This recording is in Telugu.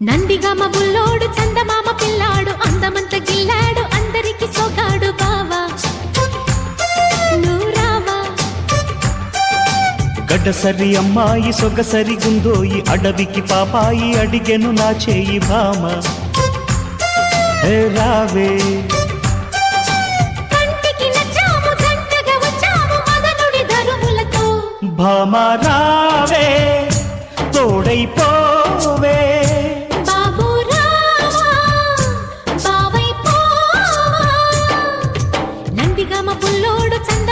నందిగామ బుల్లోడు చందమామ పిల్లాడు అందమంత గిల్లాడు అందరికి సోగాడు బావా. నువ్వు గడ్డసరి అమ్మాయి సొగసరి గుందోయి అడవికి పాపాయి అడిగెను నా చేయి భామ. ఏ రావే. భామ రావే. మా బుల్లోడు చంద